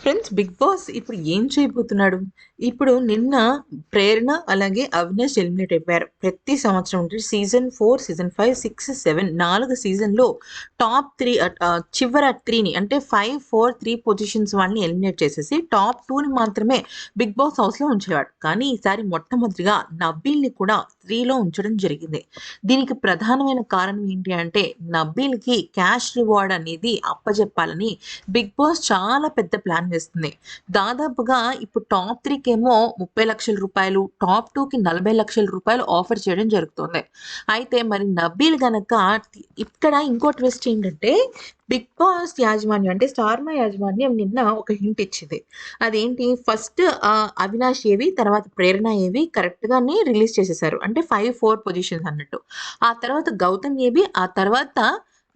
Friends big boss ఇప్పుడు ఏం చేయబోతున్నాడు? ఇప్పుడు నిన్న ప్రేరణ అలాగే అవినాష్ ఎలిమినేట్ అయిపోయారు. ప్రతి సంవత్సరం అంటే season four season five six seven నాలుగు సీజన్లో టాప్ త్రీ చివర త్రీని అంటే ఫైవ్ ఫోర్ త్రీ పొజిషన్స్ వాళ్ళని ఎలిమినేట్ చేసేసి టాప్ టూని మాత్రమే బిగ్ బాస్ హౌస్లో ఉంచేవాడు. కానీ ఈసారి మొట్టమొదటిగా నబ్బీల్ని కూడా త్రీలో ఉంచడం జరిగింది. దీనికి ప్రధానమైన కారణం ఏంటి అంటే నబ్బీల్కి క్యాష్ రివార్డ్ అనేది అప్పజెప్పాలని బిగ్ బాస్ చాలా పెద్ద ప్లాన్ వేస్తుంది దాదాపుగా ఇప్పుడు టాప్ త్రీకి ఏమో ముప్పై లక్షల రూపాయలు టాప్ టూకి నలభై లక్షల రూపాయలు ఆఫర్ చేయడం జరుగుతుంది. అయితే మరి నబీల్ గనక ఇక్కడ ఇంకో ట్విస్ట్ ఏంటంటే బిగ్ బాస్ యాజమాన్యం అంటే స్టార్మా యాజమాన్యం నిన్న ఒక హింట్ ఇచ్చింది. అదేంటి? ఫస్ట్ అవినాష్ ఏవి తర్వాత ప్రేరణ ఏవి కరెక్ట్గానే రిలీజ్ చేసేసారు. అంటే ఫైవ్ ఫోర్ పొజిషన్స్ అన్నట్టు. ఆ తర్వాత గౌతమ్ ఏవి ఆ తర్వాత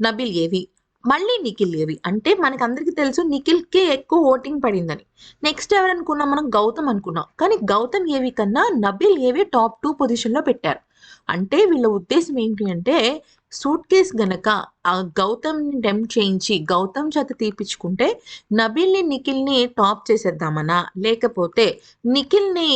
నబిల్ ఏవి. మళ్ళీ నిఖిల్ ఏవి? అంటే మనకు అందరికీ తెలుసు నిఖిల్కే ఎక్కువ ఓటింగ్ పడిందని. నెక్స్ట్ ఎవరనుకున్నాం మనం? గౌతమ్ అనుకున్నాం. కానీ గౌతమ్ ఏవి కన్నా నబిల్ ఏవి టాప్ టూ పొజిషన్లో పెట్టారు. అంటే వీళ్ళ ఉద్దేశం ఏంటి అంటే సూట్ కేస్ గనక ఆ గౌతమ్ని టెంప్ట్ చేయించి గౌతమ్ చేత తీపించుకుంటే నబిల్ని నిఖిల్ని టాప్ చేసేద్దామనా? లేకపోతే నిఖిల్ని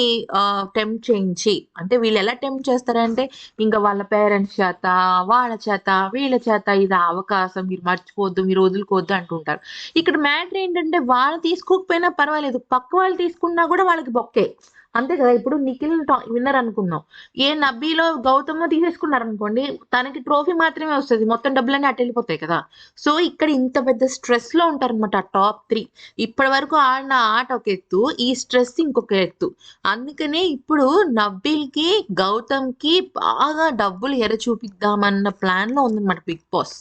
టెంప్ట్ చేయించి అంటే వీళ్ళు ఎలా టెంప్ట్ చేస్తారంటే ఇంకా వాళ్ళ పేరెంట్స్ చేత వాళ్ళ చేత వీళ్ళ చేత ఇది అవకాశం మీరు మర్చిపోవద్దు మీరు వదులుకోవద్దు అంటుంటారు. ఇక్కడ మ్యాటర్ ఏంటంటే వాళ్ళు తీసుకోకపోయినా పర్వాలేదు పక్క వాళ్ళు తీసుకున్నా కూడా వాళ్ళకి బొక్కే. అంతే కదా ఇప్పుడు నిఖిల్ విన్నర్ అనుకుందాం ఏ నబ్బీలో గౌతమ్ తీసేసుకున్నారు అనుకోండి తనకి ట్రోఫీ మాత్రమే వస్తుంది. మొత్తం డబ్బులన్నీ అటు వెళ్ళిపోతాయి కదా. సో ఇక్కడ ఇంత పెద్ద స్ట్రెస్లో ఉంటారనమాట టాప్ త్రీ. ఇప్పటి వరకు ఆడిన ఆట ఒక ఎత్తు ఈ స్ట్రెస్ ఇంకొక ఎత్తు. అందుకనే ఇప్పుడు నబ్బీల్కి గౌతమ్కి బాగా డబ్బులు ఎర చూపిద్దామన్న ప్లాన్లో ఉందన్నమాట బిగ్ బాస్.